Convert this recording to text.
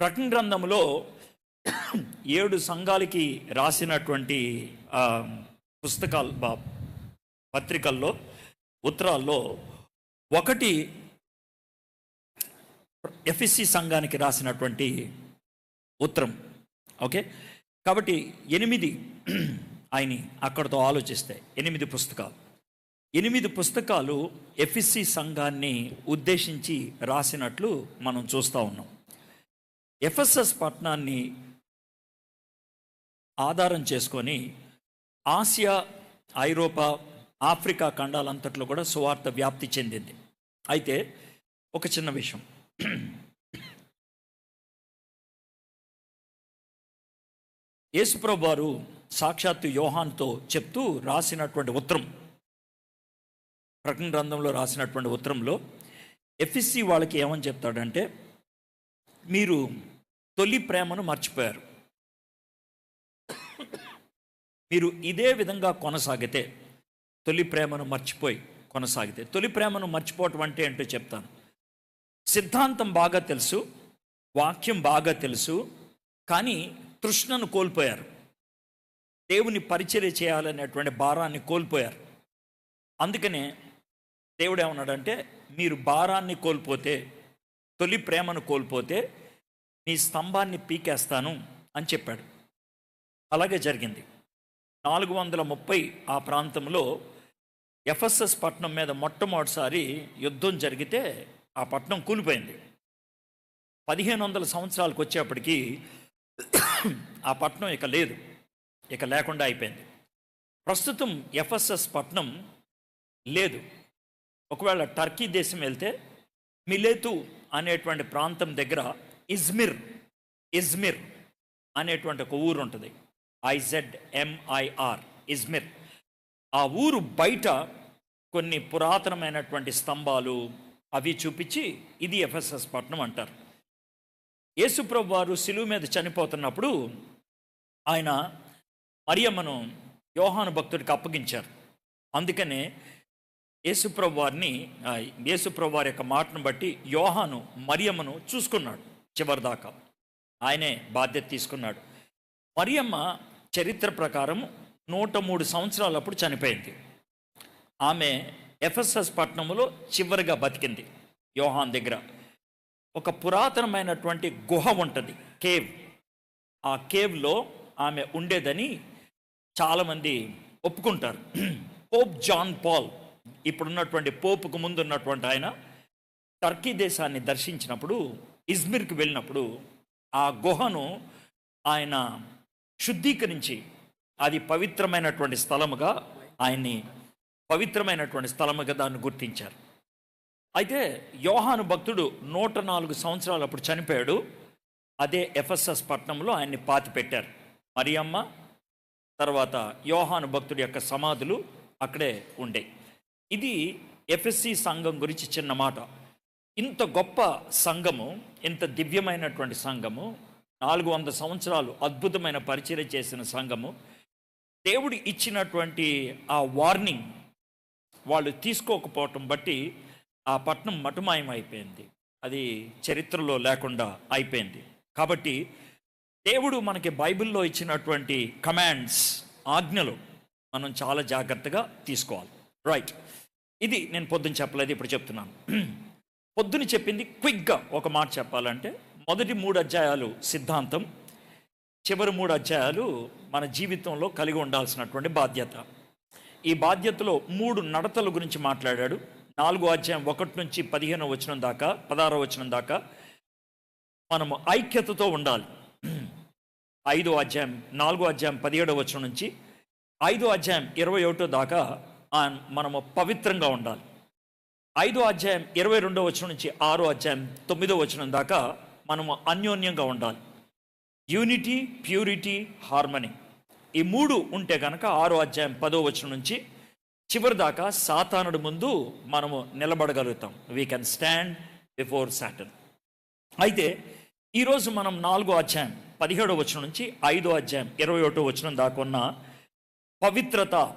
ప్రకటన గ్రంథంలో ఏడు సంఘాలకి రాసినటువంటి పుస్తకాలు బా పత్రికల్లో ఉత్తరాల్లో ఒకటి ఎఫ్ఎస్సి సంఘానికి రాసినటువంటి ఉత్తరం. ఓకే? కాబట్టి ఎనిమిది ఆయన అక్కడతో ఆలోచిస్తే ఎనిమిది పుస్తకాలు. ఎనిమిది పుస్తకాలు ఎఫ్ఎస్సి సంఘాన్ని ఉద్దేశించి రాసినట్లు మనం చూస్తూ ఉన్నాం. ఎఫ్ఎస్ఎస్ పట్టణాన్ని ఆధారం చేసుకొని ఆసియా ఐరోపా ఆఫ్రికా ఖండాలంతట్లో కూడా సువార్త వ్యాప్తి చెందింది. అయితే ఒక చిన్న విషయం. యేసుప్రభు వారు సాక్షాత్తు యోహాన్తో చెప్తూ రాసినటువంటి ఉత్తరం ప్రకటన గ్రంథంలో రాసినటువంటి ఉత్తరంలో ఎఫ్ఎస్సి వాళ్ళకి ఏమని చెప్తాడంటే మీరు తొలి ప్రేమను మర్చిపోయారు. మీరు ఇదే విధంగా కొనసాగితే తొలి ప్రేమను మర్చిపోయి కొనసాగితే. తొలి ప్రేమను మర్చిపోవటం అంటే ఏంటో చెప్తాను. సిద్ధాంతం బాగా తెలుసు వాక్యం బాగా తెలుసు కానీ తృష్ణను కోల్పోయారు. దేవుని పరిచర్య చేయాలనేటువంటి భారాన్ని కోల్పోయారు. అందుకనే దేవుడు ఏమన్నాడంటే మీరు భారాన్ని కోల్పోతే తొలి ప్రేమను కోల్పోతే మీ స్తంభాన్ని పీకేస్తాను అని చెప్పాడు. అలాగే జరిగింది. నాలుగు వందల ముప్పై ఆ ప్రాంతంలో ఎఫ్ఎస్ఎస్ పట్టణం మీద మొట్టమొదటిసారి యుద్ధం జరిగితే ఆ పట్టణం కూలిపోయింది. పదిహేను వందల సంవత్సరాలకు వచ్చేప్పటికీ ఆ పట్టణం ఇక లేదు. ఇక లేకుండా అయిపోయింది. ప్రస్తుతం ఎఫ్ఎస్ఎస్ పట్టణం లేదు. ఒకవేళ టర్కీ దేశం వెళ్తే మిలేతు అనేటువంటి ప్రాంతం దగ్గర ఇజ్మిర్ ఇజ్మిర్ అనేటువంటి ఒక ఊరు ఉంటుంది. I Z M I R Izmir. ఆ ఊరు బయట కొన్ని పురాతనమైనటువంటి స్తంభాలు అవి చూపించి ఇది ఎఫ్ఎస్ఎస్ పట్టణం అంటారు. యేసుప్రభు వారు సిలువు మీద చనిపోతున్నప్పుడు ఆయన మరియమ్మను యోహాను భక్తుడికి అప్పగించారు. అందుకనే యేసుప్రభు వారిని యేసుప్రభు వారి యొక్క మాటను బట్టి యోహాను మరియమ్మను చూసుకున్నాడు. చివరిదాకా ఆయనే బాధ్యత తీసుకున్నాడు. మరియమ్మ చరిత్ర ప్రకారం నూట మూడు సంవత్సరాలప్పుడు చనిపోయింది. ఆమె ఎఫ్ఎస్ఎస్ పట్టణంలో చివరిగా బతికింది. యోహాన్ దగ్గర. ఒక పురాతనమైనటువంటి గుహ ఉంటుంది కేవ్. ఆ కేవ్లో ఆమె ఉండేదని చాలామంది ఒప్పుకుంటారు. పోప్ జాన్ పాల్ ఇప్పుడున్నటువంటి పోపుకు ముందు ఉన్నటువంటి ఆయన టర్కీ దేశాన్ని దర్శించినప్పుడు ఇజ్మిర్కి వెళ్ళినప్పుడు ఆ గుహను ఆయన శుద్ధీకరించి అది పవిత్రమైనటువంటి స్థలముగా ఆయన్ని పవిత్రమైనటువంటి స్థలముగా దాన్ని గుర్తించారు. అయితే యోహాను భక్తుడు నూట నాలుగు సంవత్సరాలు అప్పుడు చనిపోయాడు. అదే ఎఫ్ఎస్ఎస్ పట్టణంలో ఆయన్ని పాతి పెట్టారు మరియమ్మ తర్వాత యోహాను భక్తుడి యొక్క సమాధులు అక్కడే ఉండే. ఇది ఎఫ్ఎస్సి సంఘం గురించి చిన్న మాట. ఇంత గొప్ప సంఘము ఇంత దివ్యమైనటువంటి సంఘము నాలుగు వంద సంవత్సరాలు అద్భుతమైన పరిచయం చేసిన సంఘము దేవుడు ఇచ్చినటువంటి ఆ వార్నింగ్ వాళ్ళు తీసుకోకపోవటం బట్టి ఆ పట్నం మటుమాయం అయిపోయింది అది చరిత్రలో లేకుండా అయిపోయింది. కాబట్టి దేవుడు మనకి బైబిల్లో ఇచ్చినటువంటి కమాండ్స్ ఆజ్ఞలు మనం చాలా జాగ్రత్తగా తీసుకోవాలి. రైట్. ఇది నేను పొద్దున చెప్పలేదు ఇప్పుడు చెప్తున్నాను. పొద్దున చెప్పింది క్విక్గా ఒక మాట చెప్పాలంటే మొదటి మూడు అధ్యాయాలు సిద్ధాంతం చివరి మూడు అధ్యాయాలు మన జీవితంలో కలిగి ఉండాల్సినటువంటి బాధ్యత. ఈ బాధ్యతలో మూడు నడతల గురించి మాట్లాడాడు. నాలుగో అధ్యాయం ఒకటి నుంచి పదిహేను వచనం దాకా పదహారో వచనం దాకా మనము ఐక్యతతో ఉండాలి. ఐదో అధ్యాయం నాలుగో అధ్యాయం పదిహేడో వచనం నుంచి ఐదో అధ్యాయం ఇరవై ఒకటో దాకా మనము పవిత్రంగా ఉండాలి. ఐదో అధ్యాయం ఇరవై రెండో వచనం నుంచి ఆరో అధ్యాయం తొమ్మిదో వచనం దాకా మనము అన్యోన్యంగా ఉండాలి. యూనిటీ ప్యూరిటీ హార్మనీ ఈ మూడు ఉంటే కనుక ఆరో అధ్యాయం పదో వచనం నుంచి చివరి దాకా సాతానుడు ముందు మనము నిలబడగలుగుతాం. We can stand before Satan అయితే ఈరోజు మనం నాలుగో అధ్యాయం పదిహేడో వచనం నుంచి ఐదో అధ్యాయం ఇరవై ఒకటో వచనం దాకా ఉన్న పవిత్రత